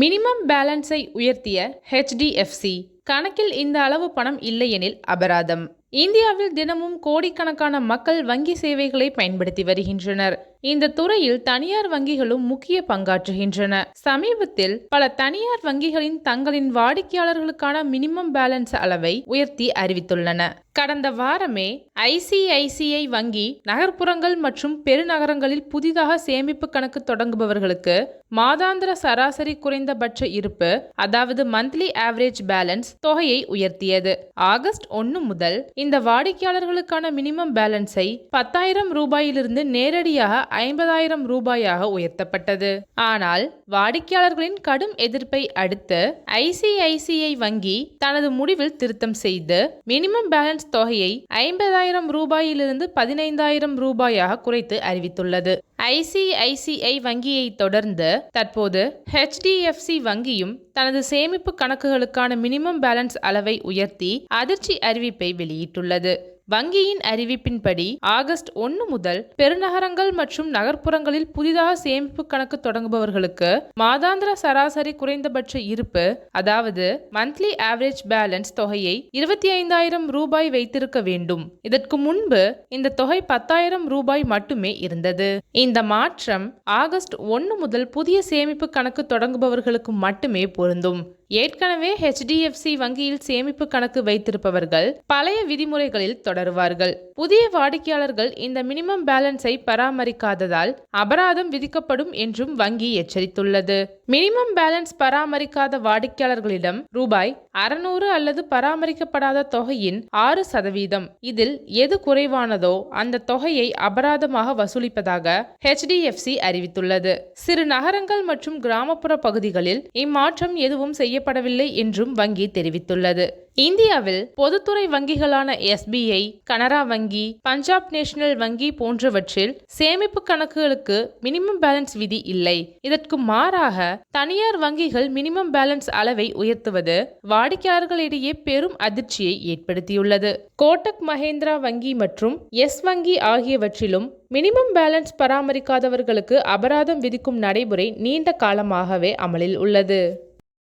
Minimum பேலன்ஸை உயர்த்திய HDFC கணக்கில் இந்த அளவு பணம் இல்லையெனில் அபராதம். இந்தியாவில் தினமும் கோடிக்கணக்கான மக்கள் வங்கி சேவைகளை பயன்படுத்தி வருகின்றனர். இந்த துறையில் தனியார் வங்கிகளும் முக்கிய பங்காற்றுகின்றன. சமீபத்தில் பல தனியார் வங்கிகளின் தங்களின் வாடிக்கையாளர்களுக்கான மினிமம் பேலன்ஸ் அளவை உயர்த்தி அறிவித்துள்ளன. கடந்த வாரமே ஐசிஐசிஐ வங்கி நகர்ப்புறங்கள் மற்றும் பெருநகரங்களில் புதிதாக சேமிப்பு கணக்கு தொடங்குபவர்களுக்கு மாதாந்திர சராசரி குறைந்தபட்ச இருப்பு அதாவது மந்த்லி ஆவரேஜ் பேலன்ஸ் தொகையை உயர்த்தியது. ஆகஸ்ட் ஒன்று முதல் இந்த வாடிக்கையாளர்களுக்கான மினிமம் பேலன்ஸை பத்தாயிரம் ரூபாயிலிருந்து நேரடியாக ஐம்பதாயிரம் ரூபாயாக உயர்த்தப்பட்டது. ஆனால் வாடிக்கையாளர்களின் கடும் எதிர்ப்பை அடுத்து ஐசிஐசிஐ வங்கி தனது முடிவில் திருத்தம் செய்து மினிமம் பேலன்ஸ் தொகையை ஐம்பதாயிரம் ரூபாயிலிருந்து பதினைந்தாயிரம் ரூபாயாக குறைத்து அறிவித்துள்ளது. ஐசிஐசிஐ வங்கியை தொடர்ந்து தற்போது ஹெச்டிஎஃப்சி வங்கியும் தனது சேமிப்பு கணக்குகளுக்கான மினிமம் பேலன்ஸ் அளவை உயர்த்தி அதிர்ச்சி அறிவிப்பை வெளியிட்டுள்ளது. வங்கியின் அறிவிப்பின்படி ஆகஸ்ட் ஒன்று முதல் பெருநகரங்கள் மற்றும் நகர்ப்புறங்களில் புதிதாக சேமிப்பு கணக்கு தொடங்குபவர்களுக்கு மாதாந்திர சராசரி குறைந்தபட்ச இருப்பு அதாவது மந்த்லி ஆவரேஜ் பேலன்ஸ் தொகையை இருபத்தி ஐந்தாயிரம் ரூபாய் வைத்திருக்க வேண்டும். இதற்கு முன்பு இந்த தொகை பத்தாயிரம் ரூபாய் மட்டுமே இருந்தது. இந்த மாற்றம் ஆகஸ்ட் ஒன்று முதல் புதிய சேமிப்பு கணக்கு தொடங்குபவர்களுக்கு மட்டுமே பொருந்தும் ஏற்கனவே ஹெச்டிஎஃப்சி வங்கியில் சேமிப்பு கணக்கு வைத்திருப்பவர்கள் பழைய விதிமுறைகளில் தொடருவார்கள். புதிய வாடிக்கையாளர்கள் இந்த மினிமம் பேலன்ஸை பராமரிக்காததால் அபராதம் விதிக்கப்படும் என்றும் வங்கி எச்சரித்துள்ளது. மினிமம் பேலன்ஸ் பராமரிக்காத வாடிக்கையாளர்களிடம் ரூபாய் அறுநூறு அல்லது பராமரிக்கப்படாத தொகையின் ஆறு சதவீதம். இதில் எது குறைவானதோ அந்த தொகையை அபராதமாக வசூலிப்பதாக ஹெச்டிஎஃப்சி அறிவித்துள்ளது. சிறு நகரங்கள் மற்றும் கிராமப்புற பகுதிகளில் இம்மாற்றம் எதுவும் செய்யப்படவில்லை என்றும் வங்கி தெரிவித்துள்ளது. இந்தியாவில் பொதுத்துறை வங்கிகளான எஸ்பிஐ கனரா வங்கி பஞ்சாப் நேஷனல் வங்கி போன்றவற்றில் சேமிப்பு கணக்குகளுக்கு மினிமம் பேலன்ஸ் விதி இல்லை. இதற்கு மாறாக தனியார் வங்கிகள் மினிமம் பேலன்ஸ் அளவை உயர்த்துவது வாடிக்கையாளர்களிடையே பெரும் அதிர்ச்சியை ஏற்படுத்தியுள்ளது. கோட்டக் மஹேந்திரா வங்கி மற்றும் எஸ் வங்கி ஆகியவற்றிலும் மினிமம் பேலன்ஸ் பராமரிக்காதவர்களுக்கு அபராதம் விதிக்கும் நடைமுறை நீண்ட காலமாகவே அமலில் உள்ளது.